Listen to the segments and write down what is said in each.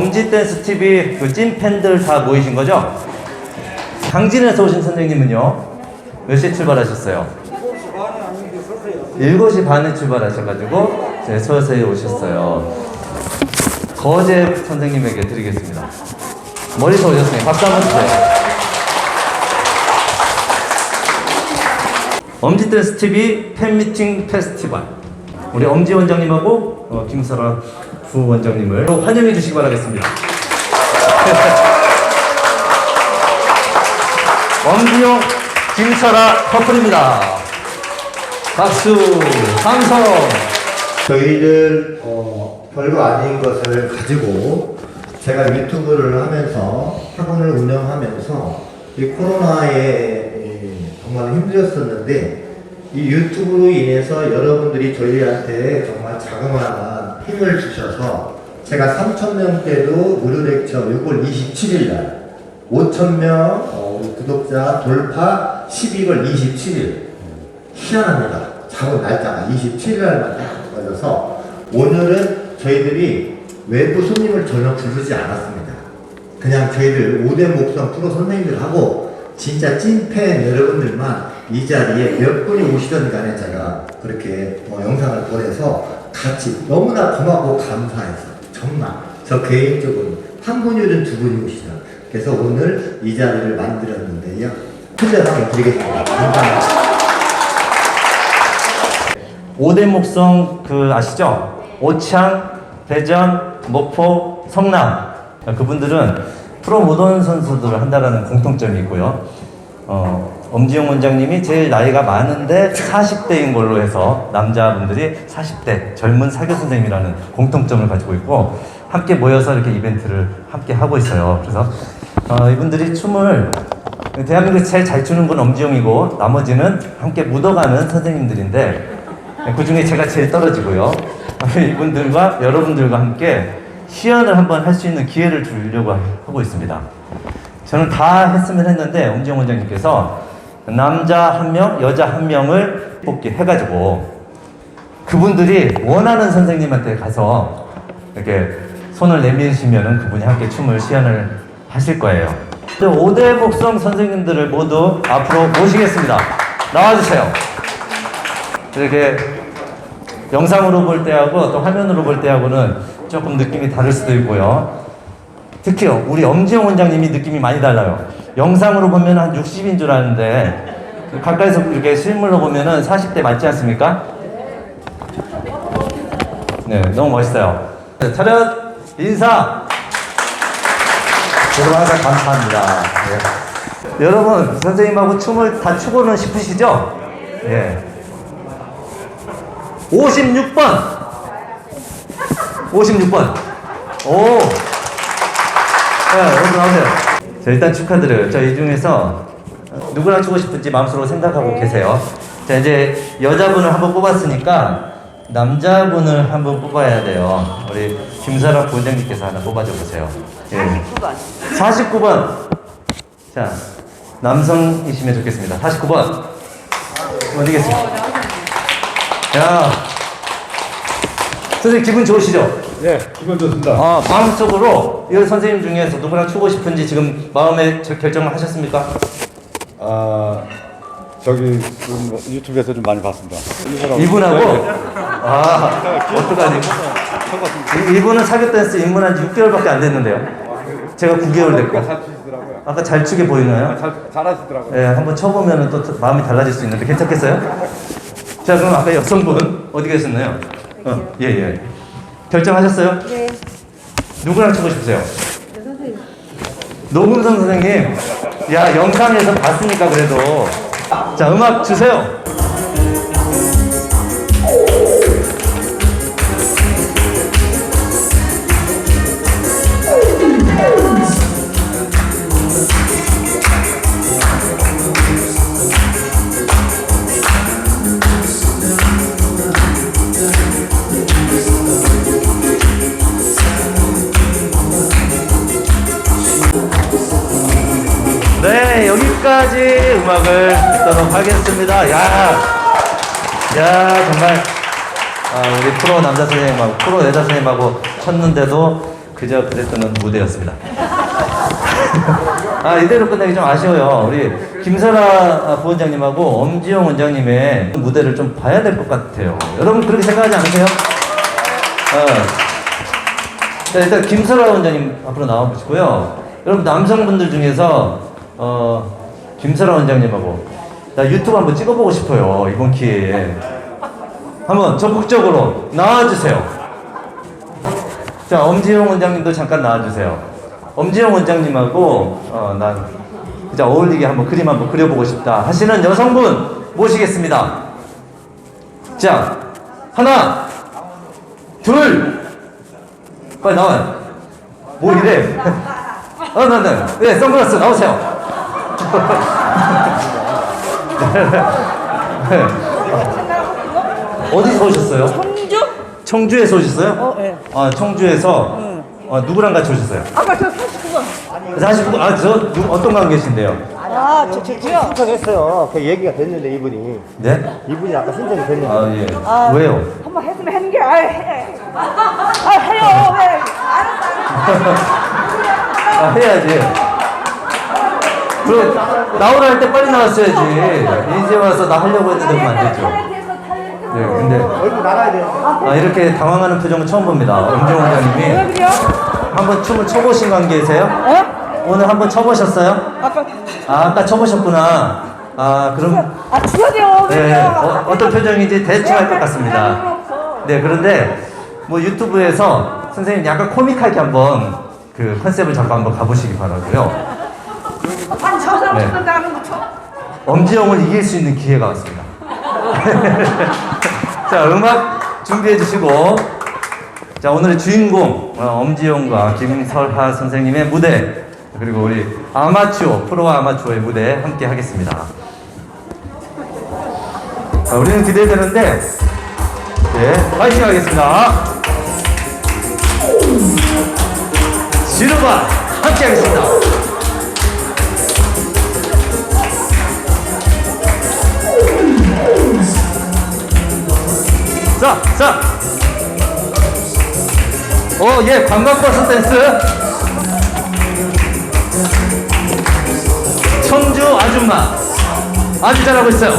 엄지 댄스 TV 그 찐 팬들 다 모이신 거죠? 강진에서 오신 선생님은요? 몇 시에 출발하셨어요? 7시 반에 출발하셔가지고 서서히 오셨어요. 거제 선생님에게 드리겠습니다. 멀리서 오셨으니 박수 한번 주세요. 엄지댄스 TV 팬미팅 페스티벌 우리 엄지 원장님하고 어, 김설아 부원장님을 환영해 주시기 바라겠습니다. 엄지용 김설아 커플입니다. 박수 감성 저희들 어, 별거 아닌 것을 가지고 제가 유튜브를 하면서 학원을 운영하면서 이 코로나에 이, 정말 힘들었었는데 이 유튜브로 인해서 여러분들이 저희한테 정말 자그마한 힘을 주셔서 제가 3,000명대도 무료 렉처 6월 27일 날 5,000명 어, 우리 구독자 돌파 12월 27일 희한합니다. 작은 날짜가 27일 날만 딱 맞아서 오늘은 저희들이 외부 손님을 전혀 부르지 않았습니다. 그냥 저희들 5대 목성 프로 선생님들하고 진짜 찐팬 여러분들만 이 자리에 몇 분이 오시던 간에 제가 그렇게 어, 영상을 보내서 같이 너무나 고맙고 감사해서 정말 저 개인적으로 한 분이 든 두 분이 오시다. 그래서 오늘 이 자리를 만들었는데요. 큰절 한번 드리겠습니다. 감사합니다. 오대목성 그 아시죠? 오창, 대전, 목포, 성남 그분들은 프로 모던 선수들을 한다라는 공통점이 있고요. 어, 엄지용 원장님이 제일 나이가 많은데 40대인 걸로 해서 남자분들이 40대 젊은 사교 선생님이라는 공통점을 가지고 있고 함께 모여서 이렇게 이벤트를 함께 하고 있어요. 그래서 어, 이분들이 춤을 대한민국에서 제일 잘 추는 건 엄지용이고 나머지는 함께 묻어가는 선생님들인데 그 중에 제가 제일 떨어지고요. 이분들과 여러분들과 함께 시연을 한번 할 수 있는 기회를 주려고 하고 있습니다. 저는 다 했으면 했는데 엄지영 원장님께서 남자 한 명, 여자 한 명을 뽑기 해가지고 그분들이 원하는 선생님한테 가서 이렇게 손을 내미시면은 그분이 함께 춤을 시연을 하실 거예요. 5대 목성 선생님들을 모두 앞으로 모시겠습니다. 나와주세요. 이렇게 영상으로 볼 때하고 또 화면으로 볼 때하고는 조금 느낌이 다를 수도 있고요. 특히 우리 엄지영 원장님이 느낌이 많이 달라요. 영상으로 보면 한 60인 줄 아는데 가까이서 이렇게 실물로 보면은 40대 맞지 않습니까? 네, 너무 멋있어요. 네, 차렷 인사. 여러분 항상 감사합니다. 네. 여러분 선생님하고 춤을 다 추고는 싶으시죠? 예. 56번. 56번. 오. 네, 여러분 나오세요. 자, 일단 축하드려요. 자, 이 중에서 누구랑 추고 싶은지 마음속으로 생각하고 계세요. 자, 이제 여자분을 한번 뽑았으니까 남자분을 한번 뽑아야 돼요. 우리 김사랑 본장님께서 하나 뽑아줘 보세요. 예. 49번. 49번. 자, 남성이시면 좋겠습니다. 49번. 어디 계세요? 야. 선생님 기분 좋으시죠? 예, 기분 좋습니다. 아, 마음속으로 이 선생님 중에서 누구랑 추고 싶은지 지금 마음에 저- 결정을 하셨습니까? 아, 저기 좀 유튜브에서 좀 많이 봤습니다. 이 사람- 이분하고? 네, 네. 아, 어떡하니? 이- 이분은 사교 댄스 입문한 지 6개월밖에 안 됐는데요. 제가 9개월 됐고. 잘 추시더라고요. 아까 잘 추게 보이나요? 잘 잘 하시더라고요. 예, 한번 쳐보면 또더 마음이 달라질 수 있는데 괜찮겠어요? 자, 그럼 아까 여성분 어디 계셨나요? 어, 예, 예. 결정하셨어요? 네. 누구랑 치고 싶으세요? 네, 선생님. 노금성 선생님, 야 영상에서 봤으니까 그래도 자 음악 주세요. 여기까지 음악을 듣도록 하겠습니다. 야, 야 정말 아, 우리 프로 남자 선생님하고 프로 여자 선생님하고 쳤는데도 그저 그랬던 무대였습니다. 아 이대로 끝나기 좀 아쉬워요. 우리 김설아 부원장님하고 엄지영 원장님의 무대를 좀 봐야 될 것 같아요. 여러분 그렇게 생각하지 않으세요? 어. 자, 일단 김설아 원장님 앞으로 나와보시고요. 여러분 남성분들 중에서 어, 김설아 원장님하고 나 유튜브 한번 찍어보고 싶어요 이번 기회에 한번 적극적으로 나와주세요. 자 엄지영 원장님도 잠깐 나와주세요. 엄지영 원장님하고 어, 난 진짜 어울리게 한번 그림 한번 그려보고 싶다 하시는 여성분 모시겠습니다. 자 하나 둘 빨리 나와요. 뭐 이래? 어, 나, 나, 네, 선글라스 나오세요. 네. 어디서 오셨어요? 청주? 청주에서 오셨어요? 어, 예. 아, 청주에서 어, 누구랑 같이 오셨어요? 아까 저 49번. 49, 아, 저, 누, 어떤 관계신데요? 아, 저, 저, 저요? 신청했어요. 그 얘기가 됐는데 이분이 네? 이분이 아까 신청이 됐는데 아, 예. 아. 왜요? 한번 했으면 하는 게, 아, 해. 아, 해요. 왜? 알았어. 아, 해야지. 그럼, 나오라 할 때 빨리 나왔어야지. 이제 와서 나 하려고 했는데 그러면 안 되죠. 네, 근데. 얼굴 나가야 돼. 아, 이렇게 당황하는 표정은 처음 봅니다. 엄정 왜 원장님이 그래요? 한번 춤을 춰보신 관계세요? 어? 오늘 한번 춰보셨어요? 아까, 아, 아까 춰보셨구나. 아, 그럼 아, 주세요. 네, 어, 어떤 표정인지 대충 알것 같습니다. 네, 그런데 뭐 유튜브에서 선생님 약간 코믹하게 한번 그 컨셉을 잡고 한번 가보시기 바라고요. 네. 거. 엄지영을 이길 수 있는 기회가 왔습니다. 자, 음악 준비해 주시고, 자, 오늘의 주인공, 어, 엄지영과 김설하 선생님의 무대, 그리고 우리 아마추어, 프로와 아마추어의 무대 함께 하겠습니다. 자, 우리는 기대되는데, 네, 파이팅 하겠습니다. 지루바 함께 하겠습니다. 자, 자. 어, 예, 관광버스 댄스. 청주 아줌마. 아주 잘하고 있어요.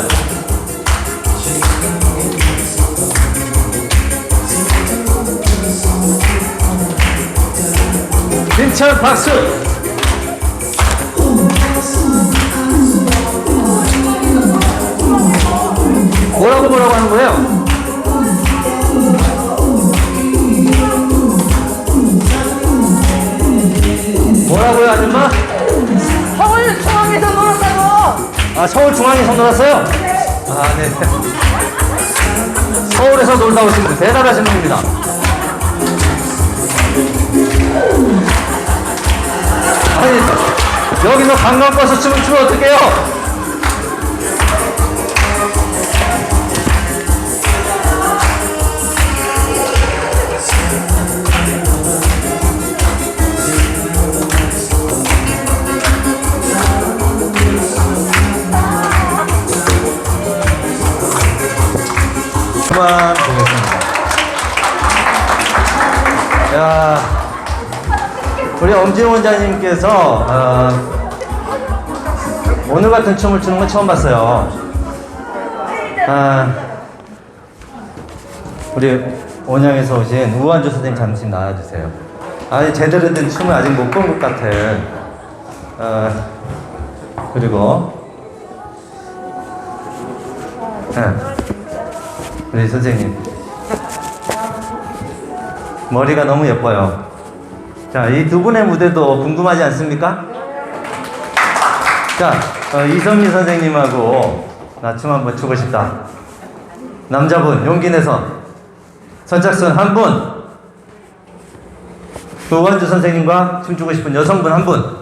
김천 박수. 뭐라고 뭐라고 하는 거예요? 뭐라고요, 아줌마? 서울 중앙에서 놀았다고. 아, 서울 중앙에서 놀았어요? 아, 네. 서울에서 놀다 오신 분, 대단하신 분입니다. 아니, 여기서 관광버스 춤을 추면 어떡해요? 그만 보겠습니다. 야, 우리 엄지용 원장님께서 어, 오늘 같은 춤을 추는 건 처음 봤어요. 아, 우리 원양에서 오신 우한주 선생님 잠시 나와주세요. 아니 제대로 된 춤을 아직 못 본 것 같은. 어, 그리고 네. 우리 선생님 머리가 너무 예뻐요. 자, 이 두 분의 무대도 궁금하지 않습니까? 자, 어, 이성미 선생님하고 나 춤 한번 추고 싶다. 남자분 용기 내서 선착순 한 분. 도관주 선생님과 춤추고 싶은 여성분 한 분.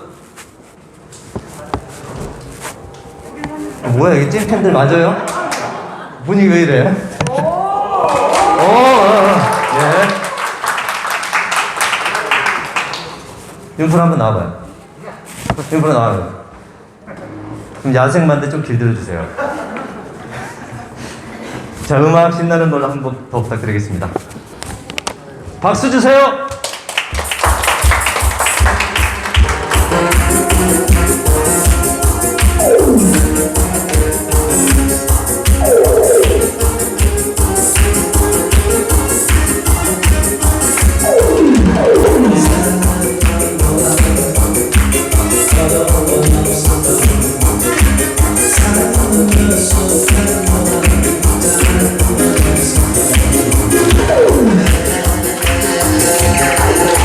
뭐야, 이게 찐팬들 맞아요? 분위기 왜 이래? 오, 어, 어, 예. 윤풀 한번 나와봐요. 윤풀 나와요. 그럼 야생만데 좀 길들여 주세요. 자, 음악 신나는 걸로 한 번 더 부탁드리겠습니다. 박수 주세요!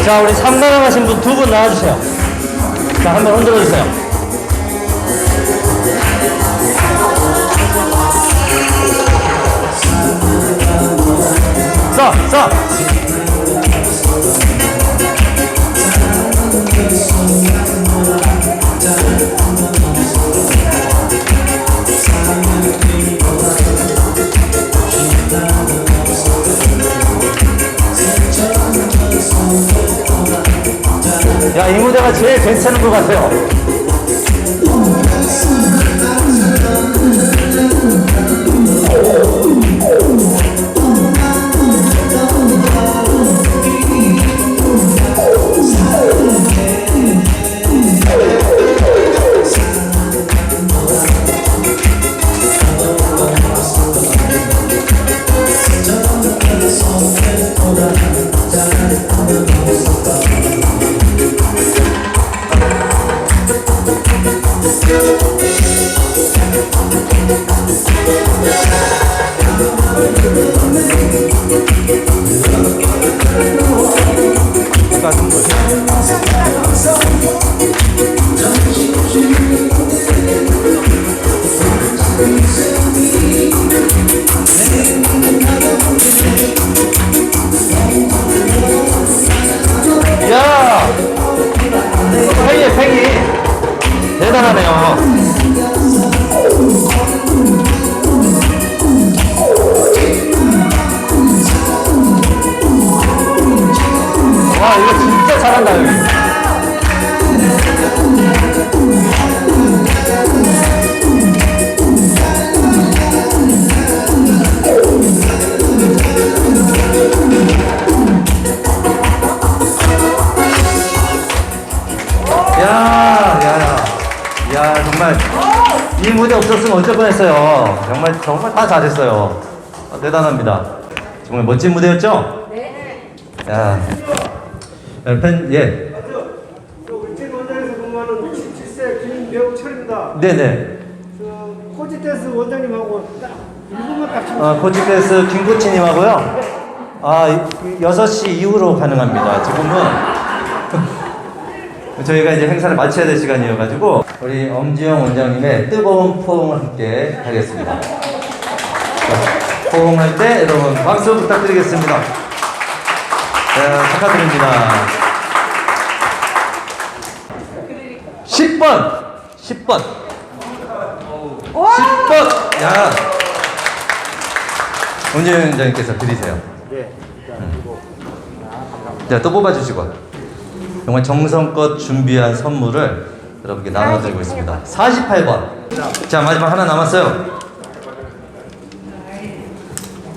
자, 우리 3단원 하신 분 두 분 나와주세요. 자, 한번 흔들어 주세요. 써, 써. 야, 이 무대가 제일 괜찮은 것 같아요. 정말 다 잘했어요. 아, 대단합니다. 정말 멋진 무대였죠? 네. 야, 야, 팬, 예, 저 울진 원장에서 근무하는 67세 김명철입니다. 네, 네. 저 코지댄스 원장님하고 딱 1분만 딱 좀. 어, 코치 댄스 김코치님하고요. 아, 이- 6시 이후로 가능합니다. 지금은 저희가 이제 행사를 마쳐야 될 시간이어가지고 우리 엄지영 원장님의 뜨거운 포옹을 함께 하겠습니다. 자, 포옹할 때 여러분 박수 부탁드리겠습니다. 자, 축하드립니다. 10번! 10번! 10번! 야! 원재영 원장님께서 드리세요. 네. 자, 또 뽑아주시고. 정말 정성껏 준비한 선물을 여러분께 나눠드리고 있습니다. 48번. 자, 마지막 하나 남았어요.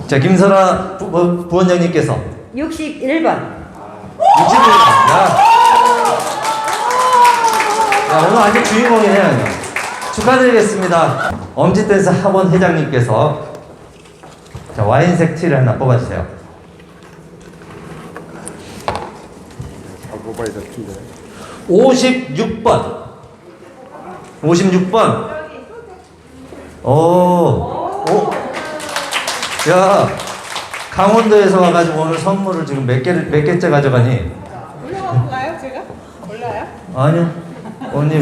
자, 김설아 부, 부, 부원장님께서 61번. 61번. 야. 야, 오늘 완전 주인공이네요. 축하드리겠습니다. 엄지댄스 학원 회장님께서 자, 와인색 티를 하나 뽑아주세요. 아, 뽑아야 될 텐데. 56번. 56번. 오. 오. 야. 강원도에서 와가지고 오늘 선물을 지금 몇 개를, 몇 개째 가져가니? 올라가요, 제가? 올라요? 아니요. 언니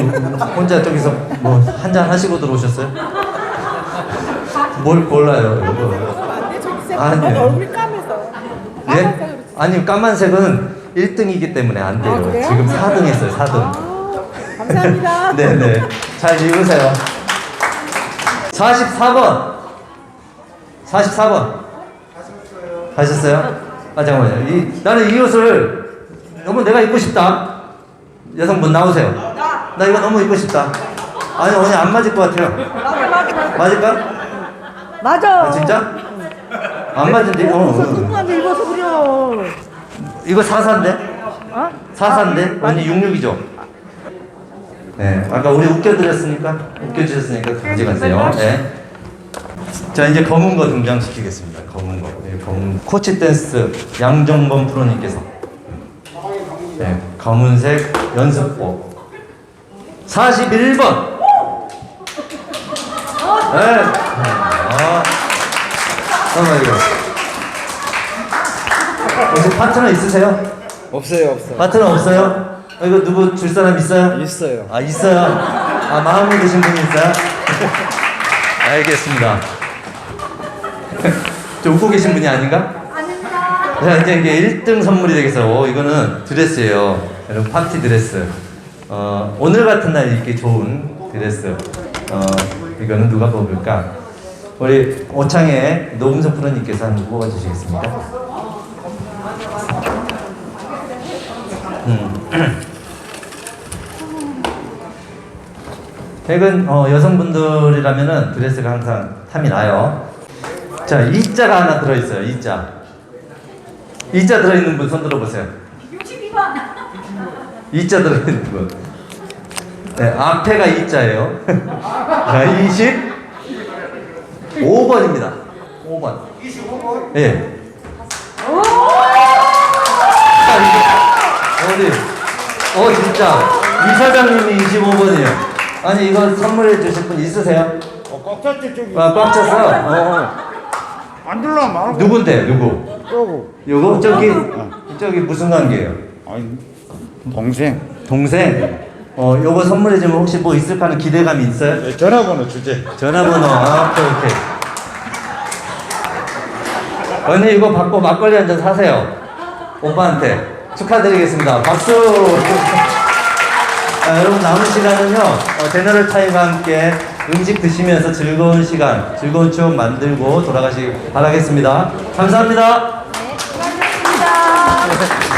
혼자 저기서 뭐 한 잔 하시고 들어오셨어요? 뭘 골라요, 이거? 아니요. 얼굴이 까매서. 예? 아니, 까만색은 1등이기 때문에 안 돼요. 아, 그래요? 지금 4등 했어요, 4등. 아, 감사합니다. 네네. 잘 읽으세요. 44번. 44번. 하셨어요? 아, 잠깐만요. 이, 나는 이 옷을 너무 내가 입고 싶다. 여성분 나오세요. 나 이거 너무 입고 싶다. 아니, 오늘 안 맞을 것 같아요. 맞을까? 맞아. 아, 진짜? 안 맞은데? 어, 어. 입어서 그려. 이거 44인데? 어? 44인데? 언니 66이죠? 네, 아까 우리 웃겨드렸으니까, 웃겨주셨으니까 가져가세요. 네. 자, 이제 검은 거 등장시키겠습니다. 검은 거. 네, 검은 코치 댄스 양정범 프로님께서. 네, 검은색 연습복. 41번. 네. 아, 잠깐만 이거. 혹시 파트너 있으세요? 없어요 없어요 파트너 없어요? 어, 이거 누구 줄 사람 있어요? 있어요 아 있어요. 아 마음에 드신 분 있어요? 알겠습니다. 저 웃고 계신 분이 아닌가? 아닙니다. 자 이제 이게 1등 선물이 되겠어요. 오, 이거는 드레스예요. 여러분 파티 드레스. 어 오늘 같은 날 입기 좋은 드레스. 어 이거는 누가 뽑을까? 우리 오창의 노금석 프로님께서 한번 뽑아주시겠습니까? 음. 최근 어, 여성분들이라면은 드레스가 항상 탐이 나요. 자, 이자가 하나 들어있어요. 이자. 이자 들어있는 분 손 들어보세요. 62번. 이자 들어있는 분. 네, 앞에가 이자예요. 자, 25번입니다. 5번. 25번? 예. 어디? 어 진짜 이사장님이 25번이에요. 아니 이거 선물해 주실 분 있으세요? 어, 꽉 찼지 저기 아, 꽉 찼어. 어. 안 들라 말고 누군데? 누구? 저거 요거 저기 저기 무슨 관계예요? 아니 동생 동생. 어 요거 선물해 주면 혹시 뭐 있을까 하는 기대감이 있어요? 네, 전화번호 주제 전화번호. 아, 오케이 오케이. 언니 이거 받고 막걸리 한 잔 사세요. 오빠한테 축하드리겠습니다. 박수. 아, 여러분 남은 시간은요 어, 제너럴 타임과 함께 음식 드시면서 즐거운 시간, 즐거운 추억 만들고 돌아가시기 바라겠습니다. 감사합니다. 네, 수고하셨습니다.